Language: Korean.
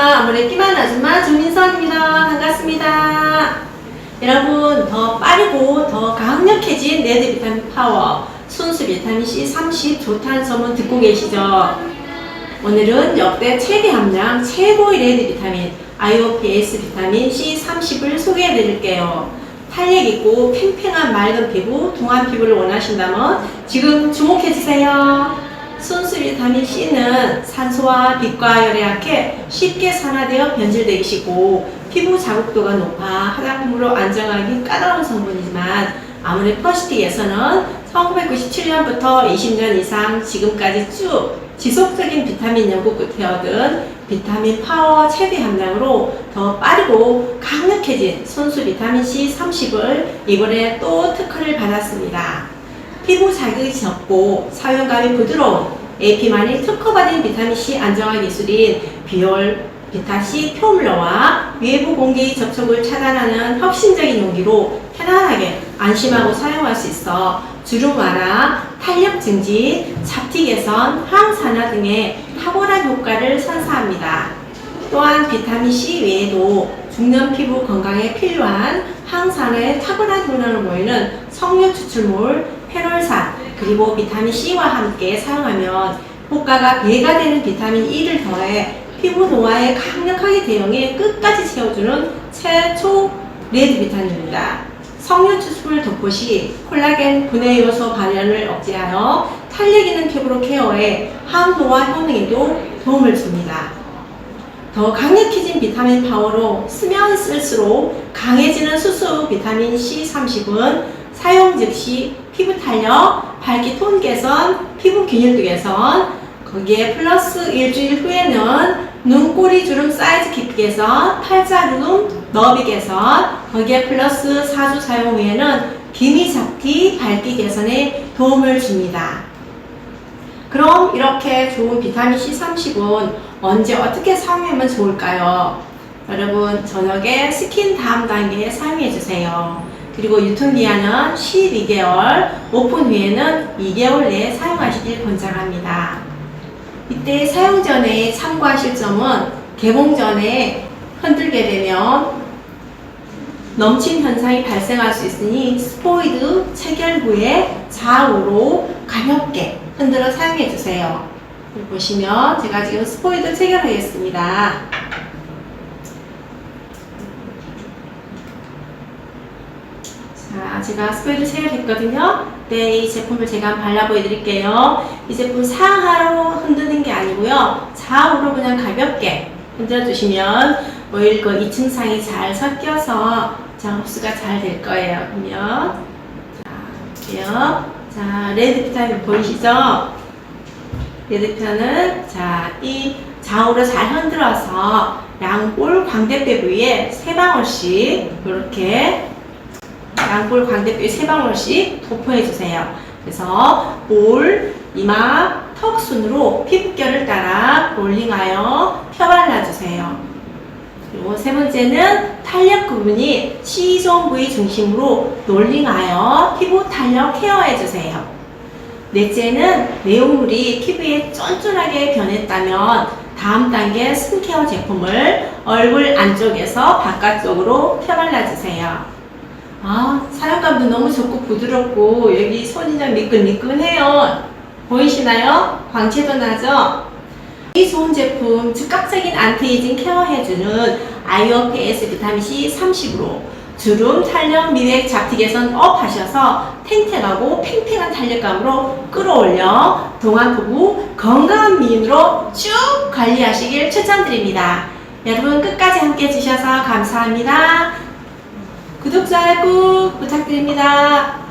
아무래 끼만 아줌마 주민선입니다. 반갑습니다. 여러분 더 빠르고 더 강력해진 레드 비타민 파워 순수 비타민 C 30 좋다는 소문 듣고 계시죠? 오늘은 역대 최대 함량 최고의 레드 비타민 IOPS 비타민 C 30을 소개해 드릴게요. 탄력 있고 팽팽한 맑은 피부, 동안 피부를 원하신다면 지금 주목해 주세요. 순수 비타민 C는 산소와 빛과 열에 약해 쉽게 산화되어 변질되기 쉽고 피부 자극도가 높아 화장품으로 안정하기 까다로운 성분이지만 아무리 퍼시티에서는 1997년부터 20년 이상 지금까지 쭉 지속적인 비타민 연구 끝에 얻은 비타민 파워 최대 함량으로 더 빠르고 강력해진 순수 비타민 C 30을 이번에 또 특허를 받았습니다. 피부 자극이 적고 사용감이 부드러운 AP만이 특허받은 비타민C 안정화 기술인 비올 비타C 표물러와 외부 공기 접촉을 차단하는 혁신적인 용기로 편안하게 안심하고 사용할 수 있어 주름 완화, 탄력 증진, 잡티 개선, 항산화 등의 탁월한 효과를 선사합니다. 또한 비타민C 외에도 중년 피부 건강에 필요한 항산화의 탁월한 효능을 보이는 석류 추출물, 페놀산, 그리고 비타민C와 함께 사용하면 효과가 배가 되는 비타민 E를 더해 피부 노화에 강력하게 대응해 끝까지 채워주는 최초 레드 비타민입니다. 석류 추출물 덕분시 콜라겐 분해 요소 발현을 억제하여 탄력 있는 피부로 케어해 항 노화 효능에도 도움을 줍니다. 더 강력해진 비타민 파워로 쓰면 쓸수록 강해지는 수수 비타민 C30은 사용 즉시 피부 탄력, 밝기 톤 개선, 피부 균일도 개선, 거기에 플러스 일주일 후에는 눈꼬리 주름 사이즈 깊이 개선, 팔자 주름 너비 개선, 거기에 플러스 4주 사용 후에는 기미 잡티, 밝기 개선에 도움을 줍니다. 그럼 이렇게 좋은 비타민 C30은 언제 어떻게 사용하면 좋을까요? 여러분 저녁에 스킨 다음 단계에 사용해 주세요. 그리고 유통기한은 12개월, 오픈 후에는 2개월 내에 사용하시길 권장합니다. 이때 사용 전에 참고하실 점은 개봉 전에 흔들게 되면 넘친 현상이 발생할 수 있으니 스포이드 체결 후에 좌우로 가볍게 흔들어 사용해 주세요. 보시면 제가 지금 스포이드 체결하겠습니다. 자, 제가 스포이드 체결했거든요. 네, 이 제품을 제가 한번 발라 보여드릴게요. 이 제품 상하로 흔드는 게 아니고요. 좌우로 그냥 가볍게 흔들어 주시면 오일 그 2층 상이 잘 섞여서 자, 흡수가 잘 될 거예요. 그러면 자, 볼게요. 자, 레드 비타민 보이시죠? 레드 편은 자, 이 좌우로 잘 흔들어서 양볼 광대뼈 부위에 세 방울씩 이렇게 양볼 광대뼈 세 방울씩 도포해 주세요. 그래서 볼, 이마, 턱 순으로 피부결을 따라 롤링하여 펴발라 주세요. 그리고 세 번째는 탄력 부분이 C존 부위 중심으로 롤링하여 피부 탄력 케어해 주세요. 넷째는 내용물이 피부에 쫀쫀하게 변했다면 다음 단계 스킨케어 제품을 얼굴 안쪽에서 바깥쪽으로 펴발라 주세요. 아, 사용감도 너무 좋고 부드럽고 여기 손이 좀 미끈미끈해요. 보이시나요? 광채도 나죠? 이 좋은 제품 즉각적인 안티에이징 케어해주는 IOPS 비타민C 30으로 주름, 탄력, 미백, 잡티 개선 업 하셔서 탱탱하고 팽팽한 탄력감으로 끌어올려 동안 부부 건강한 미인으로 쭉 관리하시길 추천드립니다. 여러분 끝까지 함께 해주셔서 감사합니다. 구독, 좋아요 꾹 부탁드립니다.